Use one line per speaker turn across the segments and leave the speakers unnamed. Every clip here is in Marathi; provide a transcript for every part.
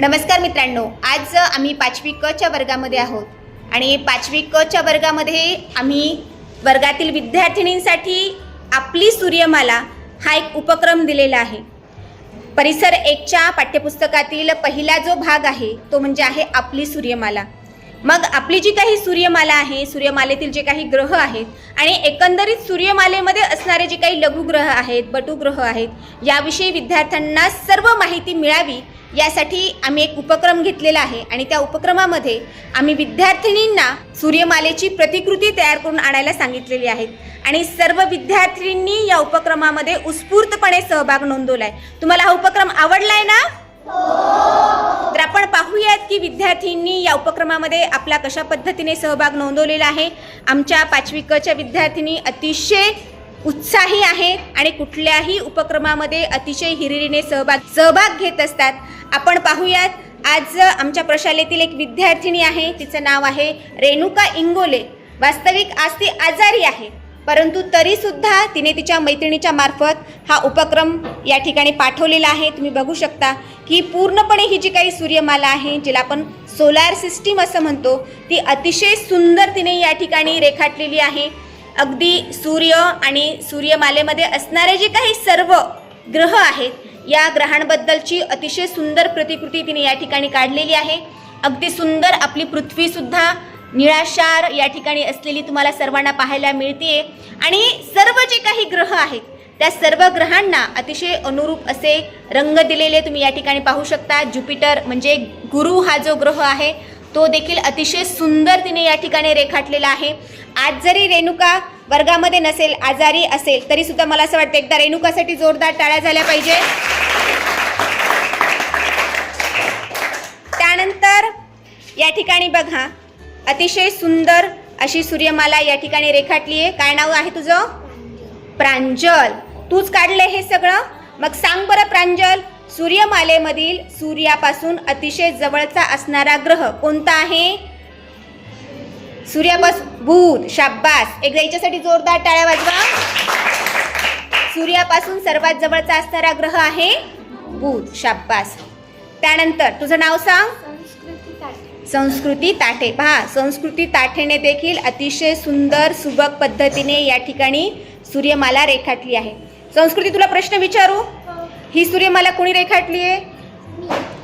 नमस्कार मित्रांनो आज आम्ही पाचवी क च्या वर्गामध्ये आहोत. आणि पाचवी क च्या वर्गामध्ये आम्ही वर्गातील विद्यार्थिनींसाठी आपली सूर्यमाला हा एक उपक्रम दिलेला आहे. परिसर एकच्या पाठ्यपुस्तकातील पहिला जो भाग आहे तो म्हणजे आहे आपली सूर्यमाला. मग आपली जी काही सूर्यमाला आहे सूर्यमालेतील जे काही ग्रह आहेत आणि एकंदरीत सूर्यमालेमध्ये असणारे जे काही लघुग्रह आहेत बटुग्रह आहेत याविषयी विद्यार्थ्यांना सर्व माहिती मिळावी यासाठी आम्ही एक उपक्रम घेतलेला आहे आणि त्या उपक्रमामध्ये आम्ही विद्यार्थिनींना सूर्यमालेची प्रतिकृती तयार करून आणायला सांगितलेली आहे आणि सर्व विद्यार्थिनींनी या उपक्रमामध्ये उत्स्फूर्तपणे सहभाग नोंदवला आहे तुम्हाला हा उपक्रम आवडलाय ना? तर आपण पाहूयात की विद्यार्थ्यांनी या उपक्रमामध्ये आपला कशा पद्धतीने सहभाग नोंदवलेला आहे. आमच्या पाचवी कच्या विद्यार्थिनी अतिशय उत्साही आहेत आणि कुठल्याही उपक्रमामध्ये अतिशय हिरिरीने सहभाग सहभाग घेत असतात. आपण पाहूयात आज आमच्या प्रशालेतील एक विद्यार्थिनी आहे. तिचं नाव आहे रेणुका इंगोले. वास्तविक आज ती आजारी आहे. परंतु तरीसुद्धा तिने तिच्या मैत्रिणीच्या मार्फत हा उपक्रम या ठिकाणी पाठवलेला आहे. तुम्ही बघू शकता की पूर्णपणे ही जी काही सूर्यमाला आहे जिला आपण सोलार सिस्टीम असं म्हणतो ती अतिशय सुंदर तिने या ठिकाणी रेखाटलेली आहे. अगदी सूर्य आणि सूर्यमालेमध्ये असणारे जे काही सर्व ग्रह आहेत या ग्रहांबद्दलची अतिशय सुंदर प्रतिकृती तिने या ठिकाणी काढलेली आहे. अगदी सुंदर आपली पृथ्वीसुद्धा निळाशार या ठिकाणी असलेली तुम्हाला सर्वांना पाहायला मिळते आणि सर्व जे काही ग्रह आहेत त्या सर्व ग्रहांना अतिशय अनुरूप असे रंग दिलेले तुम्ही या ठिकाणी पाहू शकता. ज्युपिटर म्हणजे गुरु हा जो ग्रह आहे तो देखील अतिशय सुंदर तिने या ठिकाणी रेखाटलेला आहे. आज जरी रेणुका वर्गामध्ये नसेल आजारी असेल तरी सुद्धा मला असं वाटतं एकदा रेणुकासाठी जोरदार टाळ्या झाल्या पाहिजे. त्यानंतर या ठिकाणी बघा अतिशय सुंदर अशी सूर्यमाला या ठिकाणी रेखाटली आहे. काय नाव आहे तुझं? प्रांजल. तूच काढलंय हे सगळं? मग सांग बरं प्रांजल सूर्यमालेमधील सूर्यापासून अतिशय जवळचा असणारा ग्रह कोणता आहे? सूर्यापासून बुध शाब्बास. एकदा याच्यासाठी जोरदार टाळ्या वाजवा. सूर्यापासून सर्वात जवळचा असणारा ग्रह आहे बुध शाब्बास. त्यानंतर तुझं नाव सांग?
संस्कृती
संस्कृती ताठे. पहा संस्कृती ताठेने देखील अतिशय सुंदर सुबक पद्धतीने या ठिकाणी सूर्यमाला रेखाटली आहे. संस्कृती तुला प्रश्न विचारू? ही सूर्यमाला कोणी रेखाटली आहे?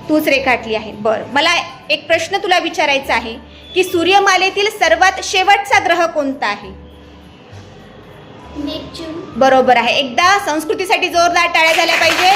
तूच रेखाटली आहे. बरं. मला एक प्रश्न तुला विचारायचा आहे की सूर्यमालेतील सर्वात शेवटचा ग्रह कोणता आहे? बरोबर आहे. एकदा संस्कृतीसाठी जोरदार टाळ्या झाल्या पाहिजे.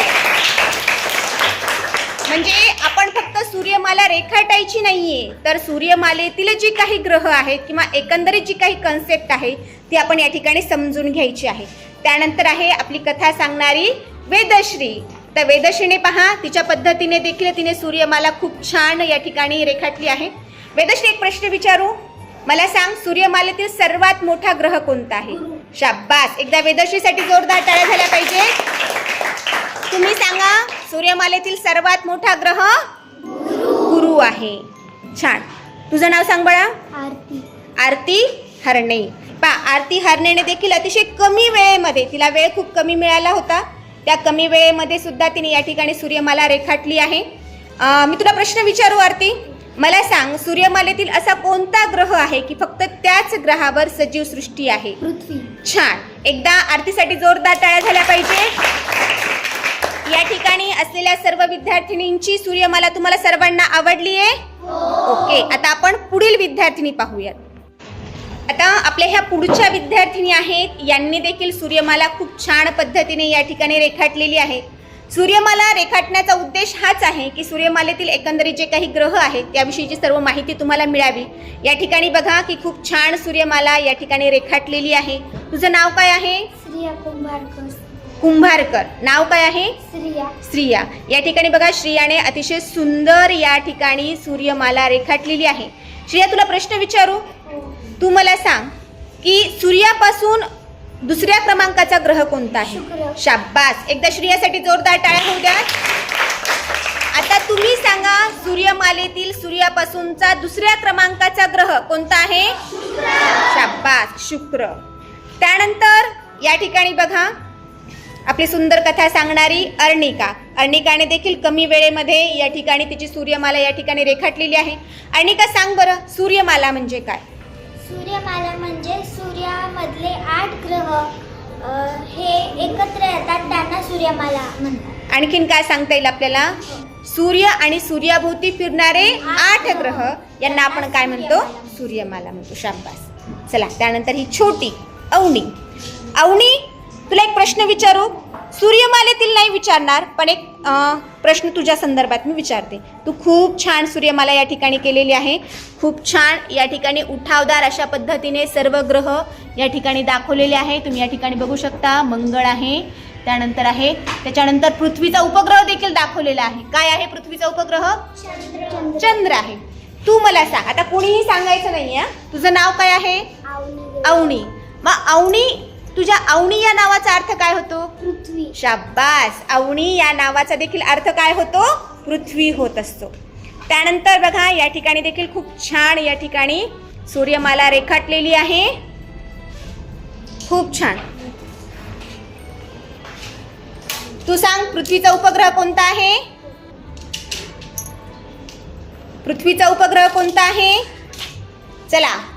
म्हणजे आपण फक्त सूर्यमाला रेखाटायची नाहीये तर सूर्यमालेतील जी काही ग्रह आहेत किंवा एकंदरीत जी काही कन्सेप्ट आहे ती आपण या ठिकाणी समजून घ्यायची आहे. त्यानंतर आहे आपली कथा सांगणारी वेदश्री. तर वेदश्रीने पहा तिच्या पद्धतीने देखील तिने सूर्यमाला खूप छान या ठिकाणी रेखाटली आहे. वेदश्री एक प्रश्न विचारू? मला सांग सूर्यमालेतील सर्वात मोठा ग्रह कोणता आहे? शाब्बास. एकदा वेदश्रीसाठी जोरदार टाळ्या झाल्या पाहिजे. तुम्ही सांगा सूर्यमालेतील सर्वात मोठा ग्रह गुरु आहे. छान. तुझं नाव सांग बाळा.
आरती.
आरती हरणे. पा आरती हरणेने देखील अतिशय कमी वेळेमध्ये तिला वेळ खूप कमी मिळाला होता. त्या कमी वेळेमध्ये सुद्धा तिने या ठिकाणी सूर्यमाला रेखाटली आहे. मी तुला प्रश्न विचारू आरती. मला सांग सूर्यमालेतील असा कोणता ग्रह आहे की फक्त त्याच ग्रहावर सजीव सृष्टी आहे?
पृथ्वी.
छान. एकदा आरतीसाठी जोरदार टाळ्या झाल्या पाहिजे. या ठिकाणी असलेल्या सर्व विद्यार्थिनींची सूर्यमाला तुम्हाला सर्वांना आवडली आहे ओके आता आपण पुढील विद्यार्थिनी पाहूयात. आता आपल्या ह्या पुढच्या विद्यार्थिनी आहेत. यांनी देखील सूर्यमाला खूप छान पद्धतीने या ठिकाणी रेखाटलेली आहे. सूर्यमाला रेखाटण्याचा उद्देश हाच आहे की सूर्यमालेतील एकंदरीत जे काही ग्रह आहेत त्याविषयीची सर्व माहिती तुम्हाला मिळावी. या ठिकाणी बघा की खूप छान सूर्यमाला या ठिकाणी रेखाटलेली आहे. तुझं नाव काय आहे?
श्रिया कुंभारकर.
कुंभारकर. नाव काय आहे?
श्रिया
स्त्रिया. या ठिकाणी बघा श्रियाने अतिशय सुंदर या ठिकाणी सूर्यमाला रेखाटलेली आहे. श्रिया तुला प्रश्न विचारू? तू मला सांग की सूर्यापासून दुसऱ्या क्रमांकाचा ग्रह कोणता आहे. शाब्बास एकदा श्रियासाठी जोरदार टाळ्या होऊ द्या. आता तुम्ही सांगा सूर्यमालेतील सूर्यापासूनचा दुसऱ्या क्रमांकाचा ग्रह कोणता आहे? शाब्बास शुक्र. त्यानंतर या ठिकाणी बघा. आपली सुंदर कथा सांगणारी अर्णिका. अर्णिकाने देखील कमी वेळेमध्ये या ठिकाणी तिची सूर्यमाला या ठिकाणी रेखाटलेली आहे. अर्णिका सांग बरं सूर्यमाला म्हणजे काय?
सूर्यमाला म्हणजे सूर्यामधले आठ ग्रह हे एकत्र येतात त्यांना सूर्यमाला म्हणतात.
आणखीन काय सांगता येईल आपल्याला? सूर्य आणि सूर्याभोवती फिरणारे आठ ग्रह यांना आपण काय म्हणतो? सूर्यमाला म्हणतो शाब्बास चला त्यानंतर ही छोटी अवनी. अवनी तुला एक प्रश्न विचारू? सूर्यमालेतील नाही विचारणार पण एक प्रश्न तुझ्या संदर्भात मी विचारते. तू खूप छान सूर्यमाला या ठिकाणी केलेली आहे. खूप छान या ठिकाणी उठावदार अशा पद्धतीने सर्व ग्रह या ठिकाणी दाखवलेले आहे. तुम्ही या ठिकाणी बघू शकता मंगळ आहे त्यानंतर आहे त्याच्यानंतर पृथ्वीचा उपग्रह देखील दाखवलेला आहे. काय आहे पृथ्वीचा उपग्रह? चंद्र. आहे. तू मला सांग आता कोणीही सांगायचं नाही आहे तुझं नाव काय आहे? अवनी मग अवनी तुझ्या अवनी या नावाचा अर्थ काय होतो?
पृथ्वी.
शाब्बास. अवनी या नावाचा देखील अर्थ काय होतो? पृथ्वी होत असतो. त्यानंतर बघा या ठिकाणी देखील खूप छान या ठिकाणी सूर्यमाला रेखाटलेली आहे. खूप छान. तू सांग पृथ्वीचा उपग्रह कोणता आहे? पृथ्वीचा उपग्रह कोणता आहे? चला.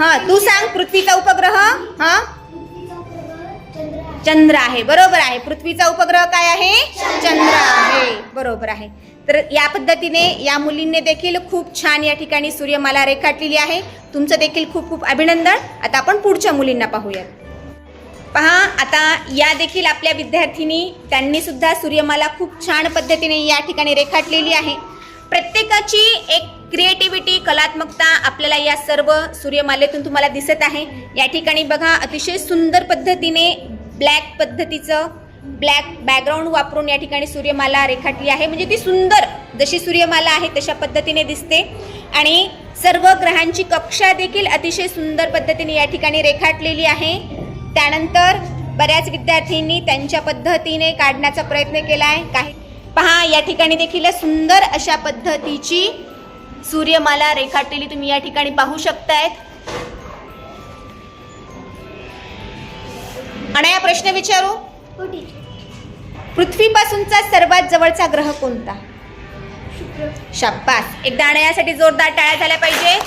हा तू सांग पृथ्वीचा उपग्रह हा? चंद्र आहे बरोबर आहे. पृथ्वीचा उपग्रह काय आहे? चंद्र आहे. बरोबर आहे. तर या पद्धतीने या मुलींनी देखील खूप छान या ठिकाणी सूर्यमाला रेखाटलेली आहे. तुमचं देखील खूप खूप अभिनंदन. आता आपण पुढच्या मुलींना पाहूयात. पहा आता या देखील आपल्या विद्यार्थिनी त्यांनी सुद्धा सूर्यमाला खूप छान पद्धतीने या ठिकाणी रेखाटलेली आहे. प्रत्येकाची एक क्रिएटिव्हिटी कलात्मकता आपल्याला या सर्व सूर्यमालेतून तुम्हाला दिसत आहे. या ठिकाणी बघा अतिशय सुंदर पद्धतीने ब्लॅक पद्धतीचं ब्लॅक बॅकग्राऊंड वापरून या ठिकाणी सूर्यमाला रेखाटली आहे. म्हणजे ती सुंदर जशी सूर्यमाला आहे तशा पद्धतीने दिसते. आणि सर्व ग्रहांची कक्षा देखील अतिशय सुंदर पद्धतीने या ठिकाणी रेखाटलेली आहे. त्यानंतर बऱ्याच विद्यार्थ्यांनी त्यांच्या पद्धतीने काढण्याचा प्रयत्न केला आहे काही पहा या ठिकाणी देखील सुंदर अशा पद्धतीची सूर्यमाला रेखाटलेली तुम्ही या ठिकाणी पाहू शकतायत. आणि प्रश्न विचारू.
हो
पृथ्वीपासूनचा सर्वात जवळचा ग्रह कोणता?
शुक्र.
शाब्बास एकदा आणण्यासाठी जोरदार टाळ्या झाल्या पाहिजे.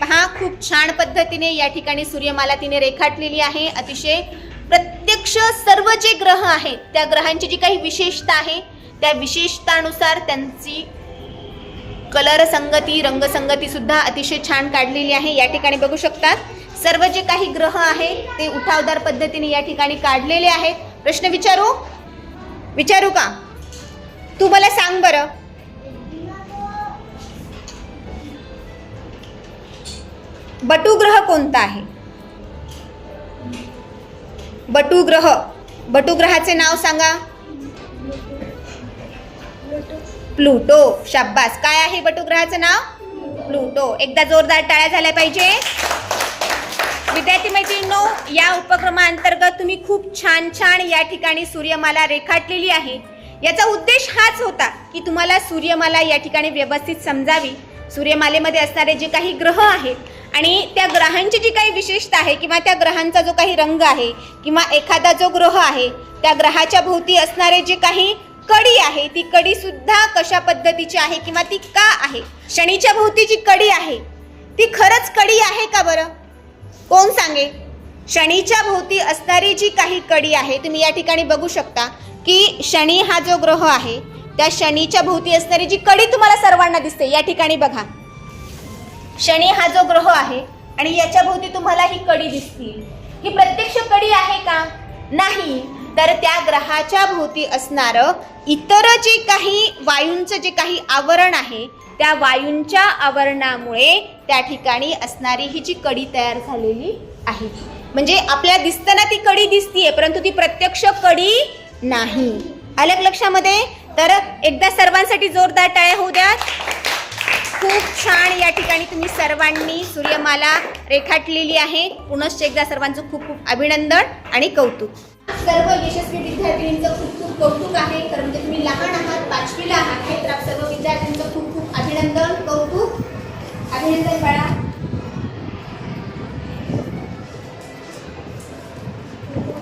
पहा खूप छान पद्धतीने या ठिकाणी सूर्यमाला तिने रेखाटलेली आहे. अतिशय प्रत्यक्ष सर्व जे ग्रह आहेत त्या ग्रहांची जी काही विशेषता आहे त्या विशेषतानुसार त्यांची कलर संगती रंगसंगती सुद्धा अतिशय छान काढलेली आहे. या ठिकाणी बघू शकतात. सर्व जे काही ग्रह आहे ते उठावदार पद्धतीने या ठिकाणी काढलेले आहेत. प्रश्न विचारू? विचारू का? तू मला सांग बरं. बटुग्रह कोणता आहे? बटू ग्रह. बटू ग्रहाचे नाव सांगा. प्लुटो शाब्बास. काय आहे बटुग्रहाचं नाव? प्लुटो. एकदा जोरदार टाळ्या झाल्या पाहिजे. विद्यार्थी मैत्रिणींनो या उपक्रमाअंतर्गत तुम्ही खूप छान छान या ठिकाणी सूर्यमाला रेखाटलेली आहे. याचा उद्देश हाच होता की तुम्हाला सूर्यमाला या ठिकाणी व्यवस्थित समजावी. सूर्यमालेमध्ये असणारे जे काही ग्रह आहेत आणि त्या ग्रहांची जी काही विशेषता आहे किंवा त्या ग्रहांचा जो काही रंग आहे किंवा एखादा जो ग्रह आहे त्या ग्रहाच्या भोवती असणारे जे काही कडी आहे ती कडी सुद्धा कशा पद्धतीची आहे किंवा ती का आहे? शनीच्या भोवती जी कडी आहे ती खरंच कडी आहे का बरं? कोण सांगे? शनीच्या भोवती असणारी जी काही कडी आहे तुम्ही या ठिकाणी बघू शकता की शनी हा जो ग्रह आहे त्या शनीच्या भोवती असणारी जी कडी तुम्हाला सर्वांना दिसते या ठिकाणी बघा. शनी हा जो ग्रह आहे आणि याच्या भोवती तुम्हाला ही कडी दिसतील. ही प्रत्यक्ष कडी आहे का? नाही. तर त्या ग्रहाच्या भोवती असणारं इतर जे काही वायूंचं जे काही आवरण आहे त्या वायूंच्या आवरणामुळे त्या ठिकाणी असणारी ही जी कडी तयार झालेली आहे. म्हणजे आपल्या दिसताना ती कडी दिसतीये परंतु ती प्रत्यक्ष कडी नाही. अलग लक्षामध्ये? तर एकदा सर्वांसाठी जोरदार टाळ्या होऊ द्या खूप छान या ठिकाणी तुम्ही सर्वांनी सूर्यमाला रेखाटलेली आहे. पुनश्च एकदा सर्वांचं खूप खूप अभिनंदन आणि कौतुक. सर्व यशस्वी विद्यार्थिनींचं खूप खूप कौतुक आहे. तर म्हणजे तुम्ही लहान आहात पाचवीला आहात तर सर्व विद्यार्थ्यांचं खूप खूप अभिनंदन कौतुक. अभिनंदन बाळा.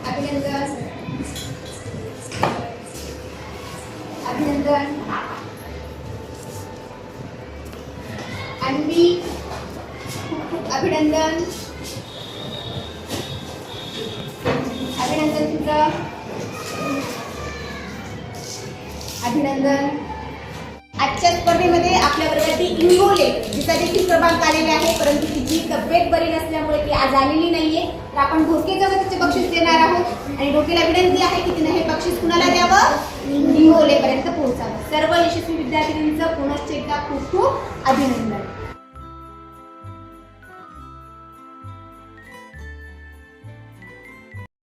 अभिनंदन. अभिनंदन. खूप अभिनंदन. अभिनंदन. आजच्या स्पर्धेमध्ये आपल्या वर्गातील इंगोले जिचा देखील क्रमांक आलेला आहे परंतु तिची तब्येत बरी नसल्यामुळे ती आज आलेली नाहीये. तर आपण ढोकेजवळ तिचे बक्षीस देणार आहोत. आणि ढोकेला विनंती आहे की तिने हे बक्षीस कुणाला द्यावं? इंगोलेपर्यंत पोहोचावं. सर्व यशस्वी विद्यार्थिनींचं पुनश्च एकदा खूप खूप अभिनंदन.